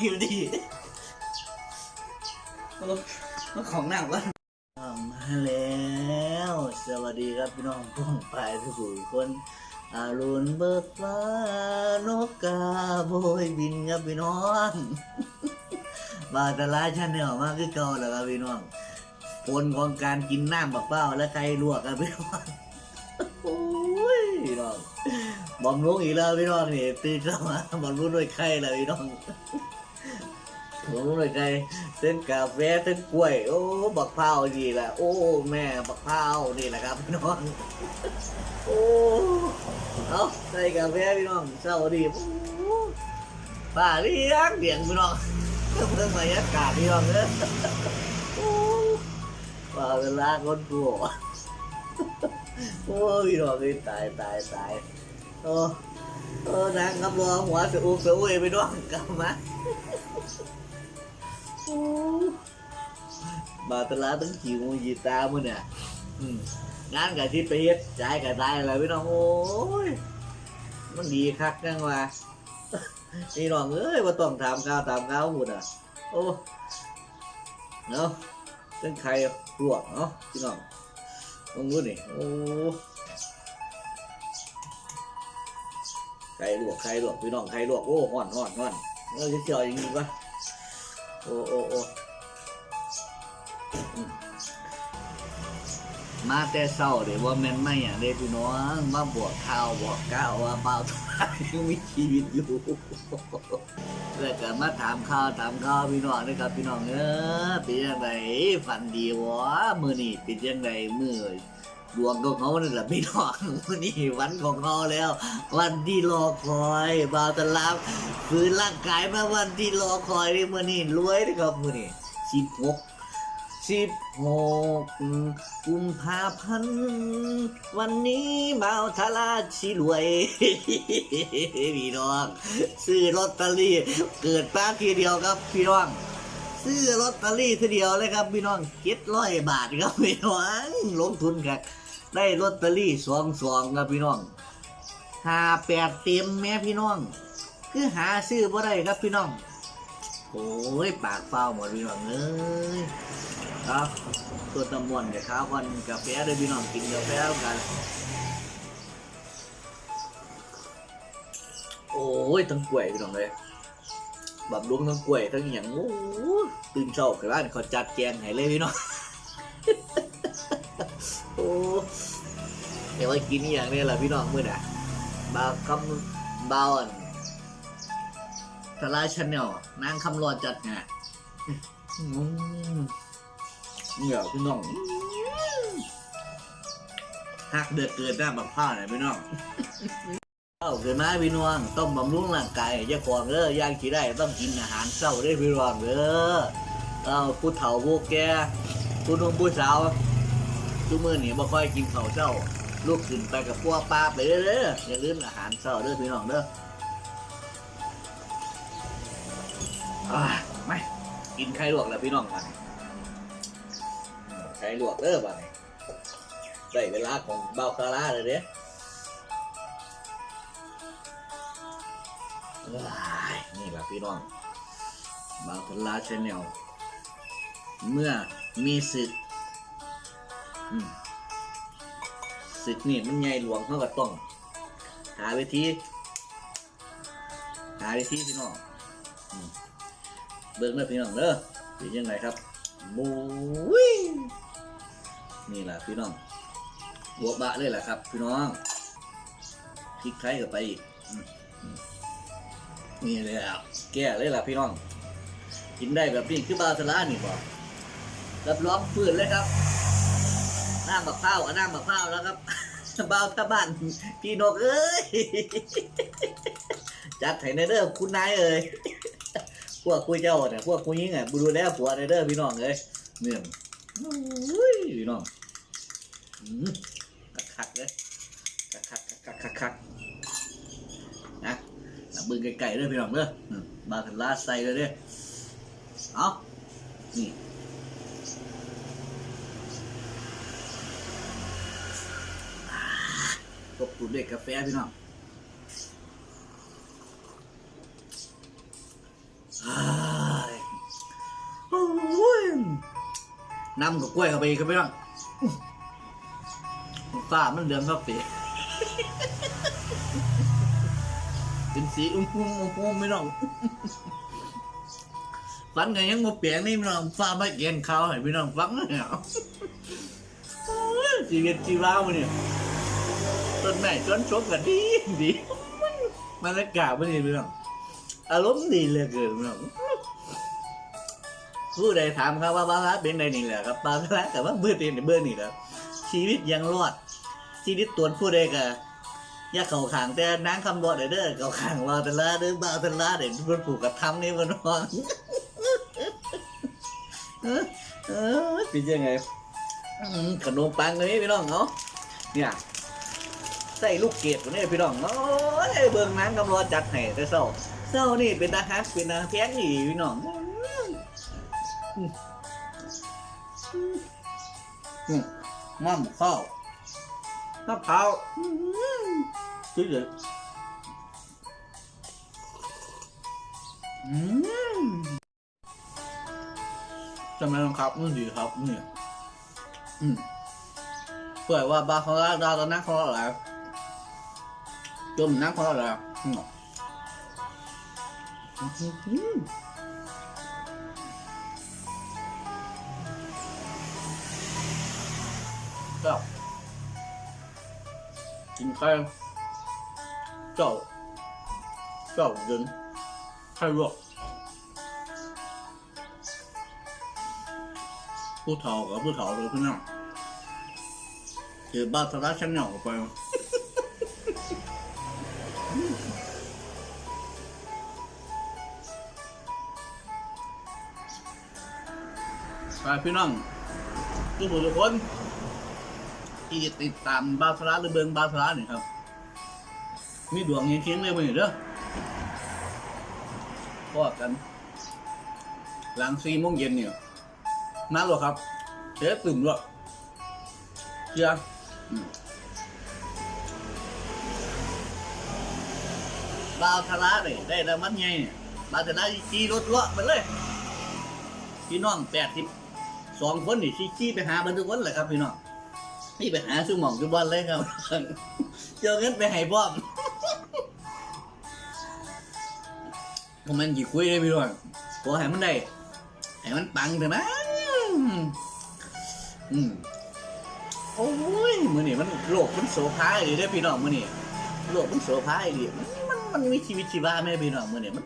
คิวดีโอ้ของหนักวะมาแล้ว สวัสดีครับพี่น้องพ้องไปทุกคนอารุณเบิกฟ้านกกาโบยบินครับพี่น้องบาตาลาชาแนลมากคือเก่าแล้วครับพี่น้องผลของการกินน้ำบักเป้าและไก่ลวกครับพี่น้องโอ้ยพี่น้องบอมลุงอีกแล้วพี่น้องนี่ตื่นเช้ามาบอมลุงด้วยไข่แล้วพี่น้อง บอมลุงด้วยไข่เส้นกาแฟเส้นกล้วย โอ้บักเผาวนี่แหละโอ้แม่บักเผาวนี่แหละครับพี่น้องโอ้เอาใส่กาแฟพี่น้องเช้าดีป่าเลี้ยงเลี้ยงพี่น้องเพิ่มบรรยากาศพี่น้องเด้อโอ้ป่าเวลาคนกลัวโอ้ยดอกนี่ตายตายตายโอ้โอ้นางกับรอหัวสะอุกสะอุ้ยไปด้วยกลับมา บาตลาตั้งจิ๋วยีตามื่อเนี่ยงานกับที่ไปเฮ็ดจ่ายกับตายอะไรพี่น้องโอ้ยมันดีคักจังว่ะนี่น้องเอ้ยว่าต้องถามข้าวถามข้าวหมดอะโอ้เนาะตั้งใครลวกเนาะพี่น้องมึงรู้นี่โอ้ไข่ลวกไข่ลวกพี่น้องไข่ลวกโอ้ห่อนห่อนห่อนเออจะเจียวอย่างนี้ปะ โอ้โอ้โอ้มาแต่เศร้าเดี๋ยวว่าแม่นไม่อย่างเด้พี่น้องมาบวกข้าวบวกก้าวว่าเปล่าทุกอย่างยังมีชีวิตอยู่แล้วก็มาถามข้าวถามข้าวพี่น้องนะครับพี่น้องเออเป็นยังไงฝันดีวะมือนี่เป็นยังไงมือ ดวงของเขานี่แหละพี่น้องนี่วันของเขาแล้ว วันที่รอคอยบาวตะลามฟื้นร่างกายมาวันที่รอคอยนี่มือนี่รวยนะครับมือนี่สิบหกสิบหกกุมภาพันธ์วันนี้บาวทลาชิรวยพี่น้อง ซื้อลอตเตอรี่เกิดป้าทีเดียวครับพี่น้อง ซื้อลอตเตอรี่ทีเดียวเลยครับพี่น้องเจ็ดร้อยบาทครับพี่น้องลงทุนครับได้ลอตเตอรี่สองสองครับพี่น้องหาแปดเต็มแม่พี่น้อง คือหาซื้อบ่ได้ครับพี่น้องโอ้ยปากเฝ้าหมดพี่น้องเอ้ยครับตัวตะมวนกับข้าววันกาแฟเลยพี่น้องกินกาแฟกันโอ้ยทั้งกล้วยพี่น้องเลย บบรวมทั้งกล้วยทั้งอย่างโอ้ตื่นเช้าคือว่าเขาจัดแกงให้เลยพี่น้องโอ้เดี๋ยวว่ากินอย่างนี้แหละพี่น้องมือน่ะบาวคำบาวอันทลาชาแนลนางคำรอจัดไงอืมเนี่ยพี่น้องหักเดือดเกินหน้าบักผ้าหน่ยพี่น้อง เอาเกิดมาพี่น้องต้องบำรุงร่างกายอย่าของเด้อย่างที่ได้ต้องกินอาหารเช้าได้อพี่น้องเด้อเอาผู้เฒ่าผู้แก่ผู้หนุ่มผู้สาวทุกมื้อนี่บ่ค่อยกินข้าวเช้าลูกขึ้นไปกับพวกป้าไปเด้ออย่าลืมอาหารเช้าเด้อพี่น้องเด้ออ่าไม่กินไข่ลวกแล้วพี่น้องกันไข่ลวกเด้อบัดนี้ได้เวลาของเบาคาราเลยเด้ว้ นี่แหละพี่น้องบางคนลาชแนลเมื่อมีศึกศึกนี่มันใหญ่หลวงเขาก็ต้อง หาวิธี หาวิธีพี่น้องเบิ่งเด้อพี่น้องเด้อเป็นยังไงครับมุ้ยนี่แหละพี่น้องบวกบะเลยแหละครับ พี่น้องพริกไทยกับไปอีก นี่เลยอะแก่เลยล่ะพี่น้อง กินได้แบบนี้คือบาสลานี่บอกรับรองฝืนเลยครับน้ำบักข้าวอะน้ำบักข้าวแล้วครับบาวตะบ้านพี่นกเอ้ยจัดไถในเด้อคุณนายเอ้ยพวกคุยเจ้าเนี่ยพวกคุยยิงอะบูดูแลผัวในเด้อพี่น้องเอ้ยเนี่ยพี่น้องคักเลยคักๆคักคักๆนะ เบิ่งไกลๆเด้อพี่น้องเด้อบาคันลาใส่เลยเด้อเอาตกตุ่นเด็กกาแฟพี่น้องน้ำกับกล้วยเข้าไปครับพี่น้องฟ้ามันเหลืองครับพี่ สีอุ้มอุ้มอุ้มอุ้มไม่น้องฟันกันยังมาเปลี่ยนนี่พี่น้องฟ้าไม่เกียนเขาให้พี่น้องฟังเนี่ยชีวิตชีวามันเนี่ยต้นไม้ต้นชมกันดีดีบรรยากาศมันนี่พี่น้องอารมณ์ดีเหลยเกินพี่น้องผู้ใดถามครับว่าบ้าเป็นใดนี่แหละครับบ้าละแต่ว่าเบื่อเตีนเบื่อนี่แหละชีวิตยังรอดชีวิตตัวผู้ใดก็ อย่าเข่าขางแต่นางคำบอกเด้อเด้อเข่าขางว่าแต่ละเด้อบาแต่ละเด้อมันผูกกับทำนี่มันวางเออเออเป็นยังไงขนมปังเลยพี่น้องเนาะเนี่ยใส่ลูกเกดตัวนี้พี่น้องเนาะโอ้ยเบิ่งน้ำกำลังจัดให้แต่เศร้าเศร้านี่เป็นอาหารเป็นอาหารแพงนี่พี่น้องอืมอืมอืมมั่มข้าว มะพร้าวอืมสุดเลยจำได้ไหมครับนี่ดีครับนี่อืมเปิดว่าบาร์ของเราดาตอนนั้นของเราอะไรจมนักของเราอะไรอืมอืมเจ้า กินไข่เจ้าเจ้าเดินไข่ลวกผู้เฒ่ากับผู้เฒ่าเลยพี่น้องคือบ้าสาระชั้นเหนียวไปไปพี่น้องทุกผู้ทุกคน ที่ติดตามบาสาระหรือเบิงบาสาระนี่ครับ มีดวงเงี้ยเคียงเลยมั้ยเด้อพอกัน หลังสี่โมงเย็นเนี่ยนั่นหรอครับเจ๊ตื่นด้วยเชียร์อืมบาวทาระเลยได้แล้วมันไงเนี่ยบาวทาระขี่รถเลาะไปเลยพี่น้องแปดสิบสองคนนี่ขี่ไปหามันทุกคนเลยครับพี่น้อง นี่ไปหาซื้อหม่องซื้อบอลเลยครับเจอเงินไปให้พ่อมผมมันกี่คุยเลยพี่น้องขอให้มันได้ให้มันปังเถอะนะอืมโอ้ยมือนี่มันโลกมันโสภาดีได้พี่น้องมือนี่โลกมันโสภาดีมันมันมันมีชีวิตชีวาไหมพี่น้องมือนี่มัน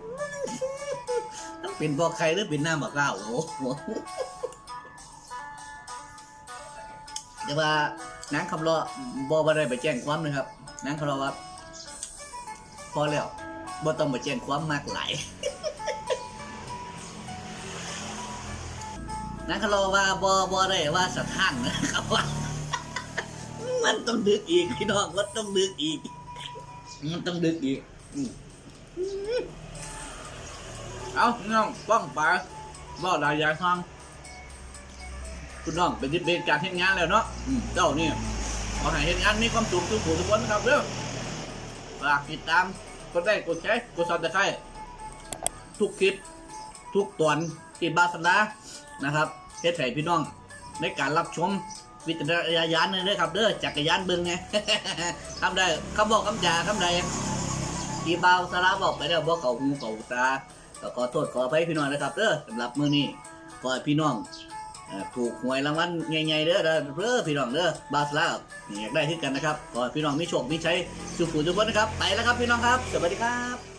มันเป็นพอใครหรือเป็นหน้าบักเล่าโอ้ แต่ว่านางคำรอบอบได้ไปแจ้งความนะครับนางคำรอว่าพอแล้วบ่ต้องไปแจ้งความมากหลายนักคารอว่าบอบอได้ว่าสถานนะครับว่ามันต้องดึกอีกพี่น้องมันต้องดึกอีก มันต้องดึกอีกอืมเอาพี่น้องป้องไปบ่ได้ยายทาง คุณน้องเป็นที่เป็นการเฮ็ดงานแล้วเนาะเจ้านี่ขอให้เฮ็ดงานมีความสุขทุกผู้ทุกคนนะครับเด้อฝากติดตามกดไลค์กดแชร์กดซับสไครต์ทุกคลิป ทุกตอนที่บาสนานะครับเฮ็ดให้พี่น้องในการรับชมวิจารณญาณเลยครับเด้อจักรยานเบิ่งไงคำใดคำบอกคำจ่าคำใดทีบ่าวสาระบอกไปแล้วบอกเขาหูเขาตาก็ขอโทษขออภัยพี่น้องนะครับเด้อสำหรับมื้อนี้ขอให้พี่น้อง ถูกหวยรางวัลใหญ่ๆเด้อเด้อเด้อพี่น้องเด้อบาสลาอยากได้ที่กันนะครับขอพี่น้องมีโชคมีชัยสุขุทุกคนนะครับ ไปแล้วครับพี่น้องครับ สวัสดีครับ